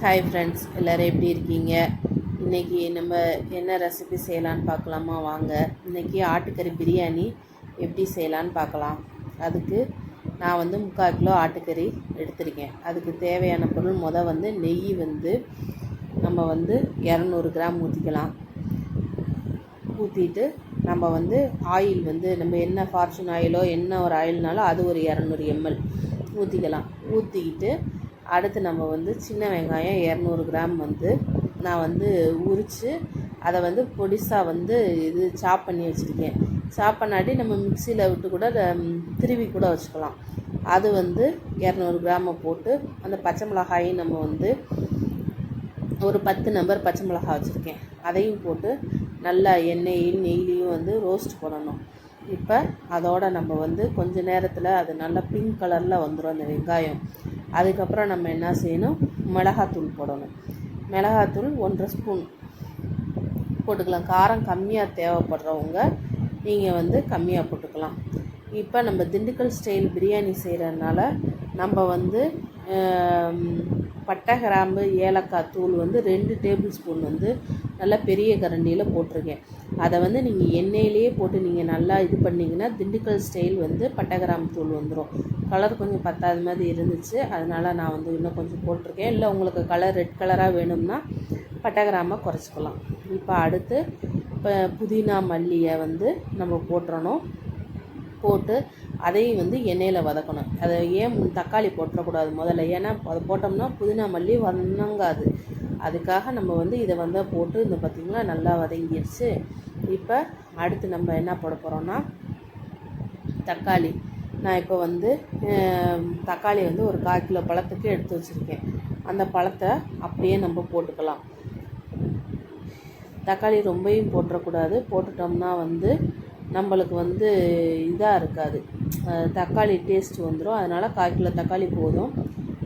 Hi friends எல்லோரும் எப்படி இருக்கீங்க? இன்றைக்கி நம்ம என்ன ரெசிபி செய்யலான்னு பார்க்கலாமா? வாங்க இன்றைக்கி ஆட்டுக்கறி பிரியாணி எப்படி செய்யலான்னு பார்க்கலாம். அதுக்கு நான் வந்து முக்கால் கிலோ ஆட்டுக்கறி எடுத்திருக்கேன். அதுக்கு தேவையான பொருள் முத வந்து நெய் வந்து நம்ம வந்து இரநூறு கிராம் ஊற்றிக்கலாம் ஊற்றிட்டு நம்ம வந்து ஆயில் வந்து நம்ம என்ன ஃபார்ச்சூன் ஆயிலோ என்ன ஒரு ஆயில்னாலும் அது ஒரு இரநூறு எம்எல் ஊற்றிக்கலாம் ஊற்றிக்கிட்டு அடுத்து நம்ம வந்து சின்ன வெங்காயம் இரநூறு கிராம் வந்து நான் வந்து உரித்து அதை வந்து பொடிசாக வந்து இது சாப் பண்ணி வச்சுருக்கேன். சாப் பண்ணாட்டி நம்ம மிக்சியில் விட்டு கூட அதை, திருவி கூட வச்சுக்கலாம். அது வந்து இரநூறு கிராமை போட்டு அந்த பச்சை மிளகாயும் நம்ம வந்து ஒரு பத்து நம்பர் பச்சை மிளகாய் வச்சுருக்கேன். அதையும் போட்டு நல்லா எண்ணெயும் நெய்லையும் வந்து ரோஸ்ட் பண்ணணும். இப்போ அதோட நம்ம வந்து கொஞ்ச நேரத்தில் அது நல்லா பிங்க் கலரில் வந்துடும் அந்த வெங்காயம். அதுக்கப்புறம் நம்ம என்ன செய்யணும்? மிளகாத்தூள் போடணும். மிளகாத்தூள் ஒன்றரை ஸ்பூன் போட்டுக்கலாம். காரம் கம்மியாக தேவைப்படுறவங்க நீங்கள் வந்து கம்மியாக போட்டுக்கலாம். இப்போ நம்ம திண்டுக்கல் ஸ்டைல் பிரியாணி செய்கிறதுனால நம்ம வந்து பட்டை கிராம்பு ஏலக்காய் தூள் வந்து ரெண்டு டேபிள் ஸ்பூன் வந்து நல்லா பெரிய கரண்டியில் போட்டிருக்கேன். அதை வந்து நீங்கள் எண்ணெயிலேயே போட்டு நீங்கள் நல்லா இது பண்ணிங்கன்னா திண்டுக்கல் ஸ்டைல் வந்து பட்டகிராம் தூள் வந்துடும் கலர் கொஞ்சம் பத்தாத மாதிரி இருந்துச்சு. அதனால் நான் வந்து இன்னும் கொஞ்சம் போட்டிருக்கேன். இல்லை உங்களுக்கு கலர் ரெட் கலராக வேணும்னா பட்டகிராமை குறைச்சிக்கலாம். இப்போ அடுத்து இப்போ புதினா மல்லியை வந்து நம்ம போட்டுறணும். போட்டு அதையும் வந்து எண்ணெயில் வதக்கணும். அதை ஏன் தக்காளி போட்டுறக்கூடாது முதல்ல? ஏன்னா அதை போட்டோம்னா புதினா மல்லி வந்தங்காது அதுக்காக நம்ம வந்து இதை வந்து போட்டு இந்த பார்த்திங்களா நல்லா வதங்கிடுச்சு இப்போ அடுத்து நம்ம என்ன போட போகிறோம்னா தக்காளி. நான் இப்போ வந்து தக்காளி வந்து ஒரு கால் கிலோ பழத்துக்கு எடுத்து வச்சுருக்கேன். அந்த பழத்தை அப்படியே நம்ம போட்டுக்கலாம். தக்காளி ரொம்பையும் போட்டுறக்கூடாது. போட்டுட்டோம்னா வந்து நம்மளுக்கு வந்து இதாக இருக்காது. தக்காளி டேஸ்ட் வந்துடும் அதனால் கால் கிலோ தக்காளி போதும்.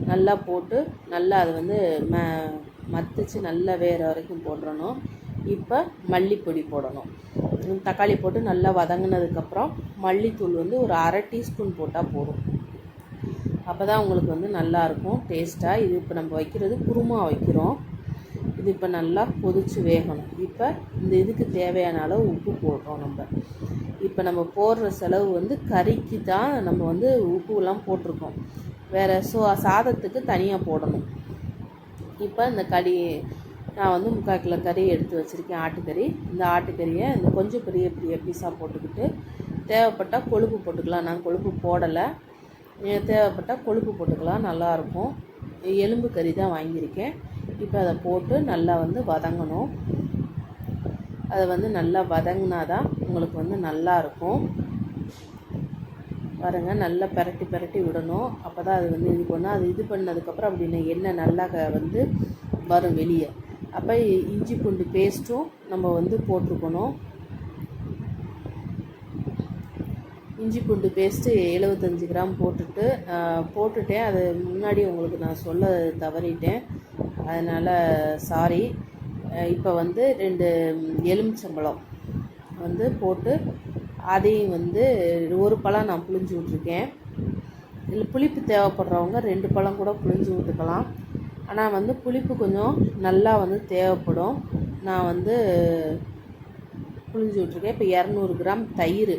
நல்லா போட்டு நல்லா அது வந்து ம மத்திச்சு நல்லா வேறு வரைக்கும் போட்டுறணும். இப்போ மல்லிப்பொடி போடணும். தக்காளி போட்டு நல்லா வதங்கினதுக்கப்புறம் மல்லித்தூள் வந்து ஒரு அரை டீஸ்பூன் போட்டால் போதும். அப்போ தான் உங்களுக்கு வந்து நல்லாயிருக்கும் டேஸ்ட்டாக இது இப்போ நம்ம வைக்கிறது குருமா வைக்கிறோம். இது இப்போ நல்லா பொதிச்சு வேகணும். இப்போ இந்த இதுக்கு தேவையான அளவு உப்பு போடுறோம் நம்ம. இப்போ நம்ம போடுற செலவு வந்து கறிக்கு தான் நம்ம வந்து உப்புலாம் போட்டிருக்கோம். வேறு சோ சாதத்துக்கு தனியாக போடணும். இப்போ இந்த கறி நான் வந்து முக்கால் கிலோ கறி எடுத்து வச்சுருக்கேன் ஆட்டுக்கறி. இந்த ஆட்டுக்கறியை இந்த கொஞ்சம் பெரிய பெரிய பீஸாக போட்டுக்கிட்டு தேவைப்பட்டால் கொழுப்பு போட்டுக்கலாம். நான் கொழுப்பு போடலை. தேவைப்பட்டால் கொழுப்பு போட்டுக்கலாம். நல்லாயிருக்கும் எலும்பு கறி தான் வாங்கியிருக்கேன். இப்போ அதை போட்டு நல்லா வந்து வதங்கணும். அதை வந்து நல்லா வதங்கினா தான் உங்களுக்கு வந்து நல்லாயிருக்கும் பாருங்கள் பாருங்க நல்லா பரட்டி பரட்டி விடணும். அப்போ தான் அது வந்து இது பண்ணால் அது இது பண்ணதுக்கப்புறம் அப்படின்னு எண்ணெய் நல்லா க- வந்து வரும் வெளியே. அப்போ இஞ்சி பூண்டு பேஸ்ட்டும் நம்ம வந்து போட்டிருக்கணும். இஞ்சி பூண்டு பேஸ்ட்டு எழுபத்தஞ்சி கிராம் போட்டுட்டு போட்டுட்டேன். அது முன்னாடி உங்களுக்கு நான் சொல்ல தவறிட்டேன். அதனால் சாரி இப்போ வந்து ரெண்டு எலுமிச்சம்பழம் வந்து போட்டு அதையும் வந்து ஒரு பழம் நான் புளிஞ்சு விட்ருக்கேன் இல்லை புளிப்பு தேவைப்படுறவங்க ரெண்டு பழம் கூட புளிஞ்சு விட்டுக்கலாம். ஆனால் வந்து புளிப்பு கொஞ்சம் நல்லா வந்து தேவைப்படும். நான் வந்து புளிஞ்சு விட்ருக்கேன் இப்போ இரநூறு கிராம் தயிர்.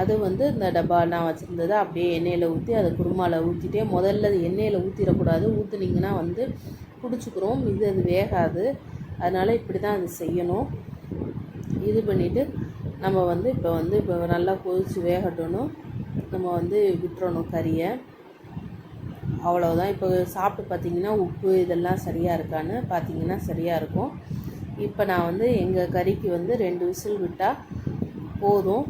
அது வந்து இந்த டப்பா நான் வச்சுருந்ததை அப்படியே எண்ணெயில் ஊற்றி அதை குருமாவில் ஊற்றிட்டே முதல்ல அது எண்ணெயில் ஊற்றிடக்கூடாது ஊற்றுனீங்கன்னா வந்து பிடிச்சிக்கிறோம் இது அது வேகாது. அதனால் இப்படி தான் அது செய்யணும். இது பண்ணிவிட்டு நம்ம வந்து இப்போ வந்து இப்போ நல்லா கொதித்து வேகட்டணும் நம்ம வந்து விட்டுறணும் கறியை. அவ்வளோதான் இப்போ சாப்பிட்டு பார்த்தீங்கன்னா உப்பு இதெல்லாம் சரியாக இருக்கான்னு பார்த்தீங்கன்னா சரியாக இருக்கும். இப்போ நான் வந்து எங்கள் கறிக்கு வந்து ரெண்டு விசில் விட்டால் போதும்.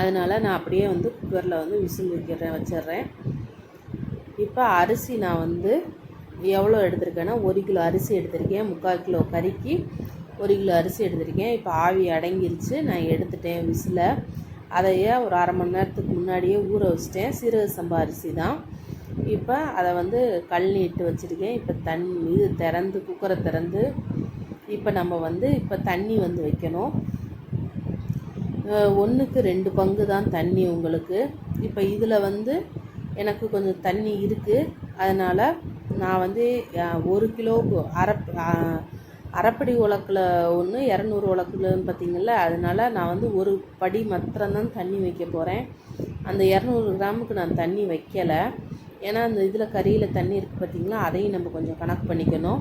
அதனால் நான் அப்படியே வந்து குக்கரில் வந்து விசில் வைக்கிறேன் வச்சிடுறேன். இப்போ அரிசி நான் வந்து எவ்வளோ எடுத்திருக்கேன்னா ஒரு கிலோ அரிசி எடுத்திருக்கேன். முக்கால் கிலோ கறிக்கு ஒரு கிலோ அரிசி எடுத்திருக்கேன். இப்போ ஆவி அடங்கிருச்சு. நான் எடுத்துட்டேன் விசில். அதையே ஒரு அரை மணி நேரத்துக்கு முன்னாடியே ஊற வச்சிட்டேன். சீரக சம்பா அரிசி தான். இப்போ அதை வந்து கழனி இட்டு வச்சுருக்கேன். இப்போ தண்ணி இது திறந்து குக்கரை திறந்து இப்போ நம்ம வந்து இப்போ தண்ணி வந்து வைக்கணும். ஒன்றுக்கு ரெண்டு பங்கு தான் தண்ணி உங்களுக்கு. இப்போ இதில் வந்து எனக்கு கொஞ்சம் தண்ணி இருக்குது அதனால் நான் வந்து ஒரு கிலோவுக்கு அரை அரைப்படி உலக்கில் ஒன்று இரநூறு உலக்குலன்னு பார்த்தீங்கள்ல அதனால நான் வந்து ஒரு படி மாத்திரம்தான் தண்ணி வைக்க போகிறேன் அந்த இரநூறு கிராமுக்கு நான் தண்ணி வைக்கலை. ஏன்னா அந்த இதில் கறியில் தண்ணி இருக்குது பார்த்தீங்களா அதையும் நம்ம கொஞ்சம் கணக்கு பண்ணிக்கணும்.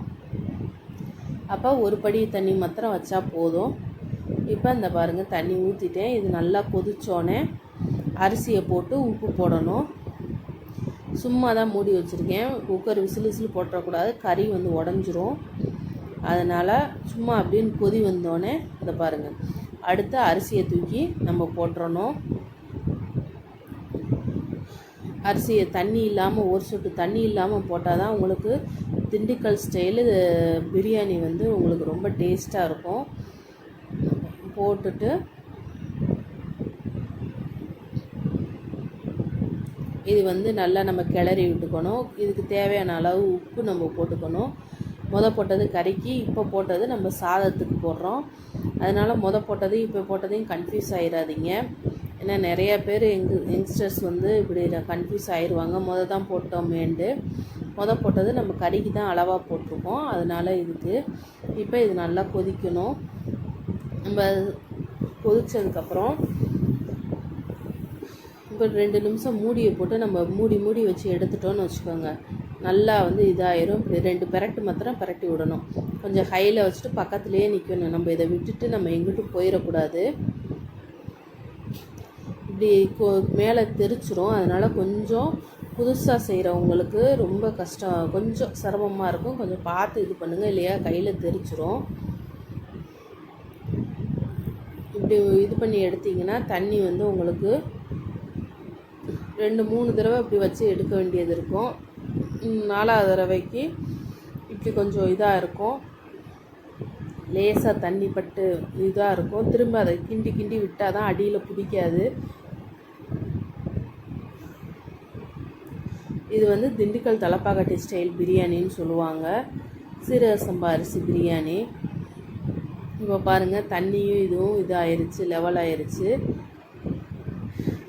அப்போ ஒரு படி தண்ணி மாத்திரம் வச்சா போதும். இப்போ இந்த பாருங்கள் தண்ணி ஊற்றிட்டேன் இது நல்லா கொதிச்சோடனே அரிசியை போட்டு உப்பு போடணும். சும்மா தான் மூடி வச்சுருக்கேன். குக்கர் விசில் விசில் போட்டுறக்கூடாது. கறி வந்து உடஞ்சிரும். அதனால் சும்மா அப்படின்னு கொதி வந்தோடனே இதை பாருங்கள் அடுத்து அரிசியை தூக்கி நம்ம போட்டுறணும். அரிசியை தண்ணி இல்லாமல் ஒரு சொட்டு தண்ணி இல்லாமல் போட்டால் தான் உங்களுக்கு திண்டுக்கல் ஸ்டைலு பிரியாணி வந்து உங்களுக்கு ரொம்ப டேஸ்ட்டாக இருக்கும். போட்டுட்டு இது வந்து நல்லா நம்ம கிளறி விட்டுக்கணும். இதுக்கு தேவையான அளவு உப்பு நம்ம போட்டுக்கணும். முத போட்டது கறிக்கு இப்போ போட்டது நம்ம சாதத்துக்கு போடுறோம். அதனால் முத போட்டதையும் இப்போ போட்டதையும் கன்ஃபியூஸ் ஆகிடாதீங்க ஏன்னா நிறைய பேர் எங் யங்ஸ்டர்ஸ் வந்து இப்படி கன்ஃபியூஸ் ஆயிடுவாங்க முத தான் போட்டோமேண்டு முத போட்டது நம்ம கறிக்கு தான் அளவாக போட்டிருக்கோம். அதனால் இதுக்கு இப்போ இது நல்லா கொதிக்கணும். நம்ம கொதிச்சதுக்கப்புறம் இப்போ ரெண்டு நிமிஷம் மூடியை போட்டு நம்ம மூடி மூடி வச்சு எடுத்துட்டோம்னு வச்சுக்கோங்க. நல்லா வந்து இதாயிரும். ரெண்டு பெரட்டு மாத்திரம் பெரட்டி விடணும். கொஞ்சம் ஹையில் வச்சுட்டு பக்கத்துலேயே நிற்கணும் நம்ம இதை விட்டுட்டு நம்ம எங்கிட்டும் போயிடக்கூடாது இப்படி கொ மேலே தெரிச்சிரும். அதனால் கொஞ்சம் புதுசாக செய்கிறவங்களுக்கு ரொம்ப கஷ்டம். கொஞ்சம் சிரமமாக இருக்கும். கொஞ்சம் பார்த்து இது பண்ணுங்கள் இல்லையா? கையில் தெரிச்சிரும். இப்படி இது பண்ணி எடுத்தீங்கன்னா தண்ணி வந்து உங்களுக்கு ரெண்டு மூணு தடவை இப்படி வச்சு எடுக்க வேண்டியது இருக்கும். நாலாவது தடவைக்கு இப்படி கொஞ்சம் இதாக இருக்கும். லேசாக தண்ணி பட்டு இதாக இருக்கும். திரும்ப அதை கிண்டி கிண்டி விட்டால் தான் அடியில் பிடிக்காது. இது வந்து திண்டுக்கல் தலப்பாக்கட்டி ஸ்டைல் பிரியாணின்னு சொல்லுவாங்க. சீரக சம்பா அரிசி பிரியாணி. இப்போ பாருங்கள் தண்ணியும் இதுவும் இதாயிருச்சு லெவல் ஆயிருச்சு.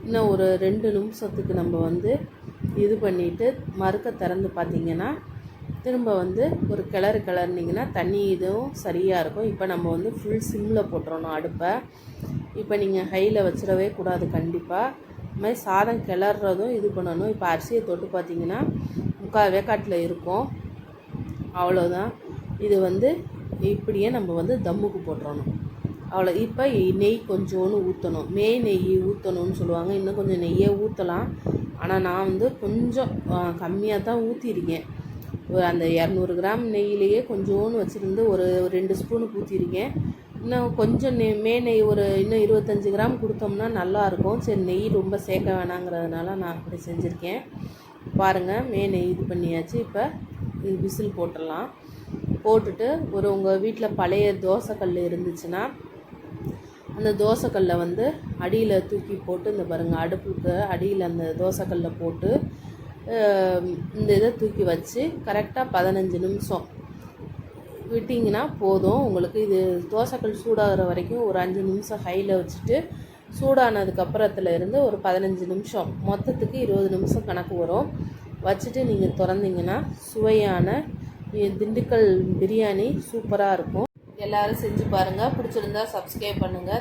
இன்னும் ஒரு ரெண்டு நிமிஷத்துக்கு நம்ம வந்து இது பண்ணிவிட்டு மறுக்க திறந்து பார்த்தீங்கன்னா திரும்ப வந்து ஒரு கிளறு கிளறினீங்கன்னா தண்ணி இதுவும் சரியாக இருக்கும். இப்போ நம்ம வந்து ஃபுல் சிம்மில் போட்டுறணும் அடுப்பை. இப்போ நீங்கள் ஹையில் வச்சிடவே கூடாது கண்டிப்பாக இது மாதிரி சாதம் கிளறதும் இது பண்ணணும். இப்போ அரிசியை தொட்டு பார்த்தீங்கன்னா முக்கால் வேக்காட்டில் இருக்கும். அவ்வளோதான் இது வந்து இப்படியே நம்ம வந்து தம்முக்கு போட்டுறணும். அவ்வளோ இப்போ நெய் கொஞ்சோன்னு ஊற்றணும் மே நெய் ஊற்றணும்னு சொல்லுவாங்க. இன்னும் கொஞ்சம் நெய்யை ஊற்றலாம் ஆனால் நான் வந்து கொஞ்சம் கம்மியாக தான் ஊற்றிருக்கேன் ஒரு அந்த இரநூறு கிராம் நெய்யிலேயே கொஞ்சோன்னு வச்சுருந்து ஒரு ஒரு ரெண்டு ஸ்பூனுக்கு ஊற்றிருக்கேன் இன்னும் கொஞ்சம் நெய் மே நெய் ஒரு இன்னும் இருபத்தஞ்சி கிராம் கொடுத்தோம்னா நல்லாயிருக்கும் சரி நெய் ரொம்ப சேர்க்க வேணாங்கிறதுனால நான் அப்படி செஞ்சுருக்கேன். பாருங்கள் மே நெய் இது பண்ணியாச்சு. இப்போ இது விசில் போட்டுடலாம். போட்டுட்டு ஒரு உங்கள் வீட்டில் பழைய தோசைக்கல் இருந்துச்சுன்னா அந்த தோசைக்கல்லை வந்து அடியில் தூக்கி போட்டு இந்த பாருங்கள் அடுப்புக்கு அடியில் அந்த தோசைக்கல்லை போட்டு இந்த இதை தூக்கி வச்சு கரெக்டாக பதினஞ்சு நிமிஷம் விட்டிங்கன்னா போதும். உங்களுக்கு இது தோசைக்கல் சூடாகிற வரைக்கும் ஒரு அஞ்சு நிமிஷம் ஹையில் வச்சுட்டு சூடானதுக்கப்புறத்துல இருந்து ஒரு பதினஞ்சு நிமிஷம். மொத்தத்துக்கு இருபது நிமிஷம் கணக்கு வரும். வச்சுட்டு நீங்கள் திறந்தீங்கன்னா சுவையான திண்டுக்கல் பிரியாணி சூப்பராக இருக்கும். எல்லோரும் செஞ்சு பாருங்கள் பிடிச்சிருந்தா சப்ஸ்கிரைப் பண்ணுங்கள்